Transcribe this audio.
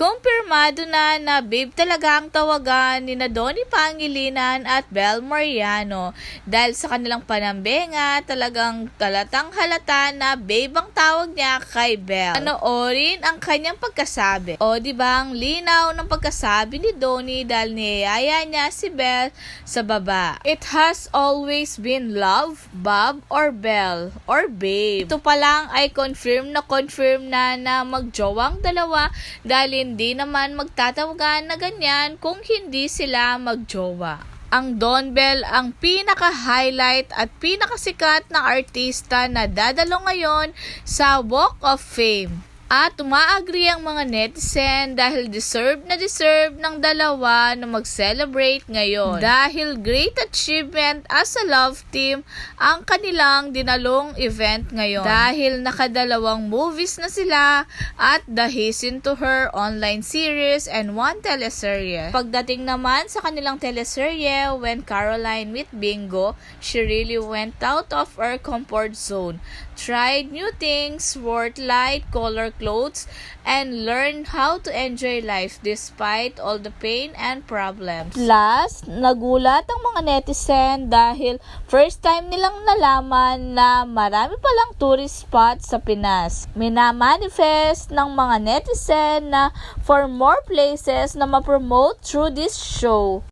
compre kumpirmado na na babe talaga ang tawagan ni na Donnie Pangilinan at Bel Mariano dahil sa kanilang panambenga talagang talatang halata na babe ang tawag niya kay Bel. Panoorin ang kanyang pagkasabi. O di ba ang linaw ng pagkasabi ni Donnie dahil niyaya niya si Bel sa baba. It has always been love, Bob, or Bel, or babe. Ito pa lang ay confirm na confirm na na magjowang dalawa dahil hindi naman magtatawagan na ganyan kung hindi sila magjowa. Ang Don Bell ang pinaka-highlight at pinakasikat na artista na dadalo ngayon sa Walk of Fame. At umaagree ang mga netizen dahil deserve na deserve ng dalawa na mag-celebrate ngayon. Dahil great achievement as a love team ang kanilang dinalong event ngayon. Dahil nakadalawang movies na sila at The Hasten to Her online series and one teleserye. Pagdating naman sa kanilang teleserye, When Caroline Meet Bingo, she really went out of her comfort zone. Tried new things, wore light color clothes, and learned how to enjoy life despite all the pain and problems. Last, nagulat ang mga netizen dahil first time nilang nalaman na marami palang tourist spots sa Pinas. Minamanifest ng mga netizen na for more places na ma-promote through this show.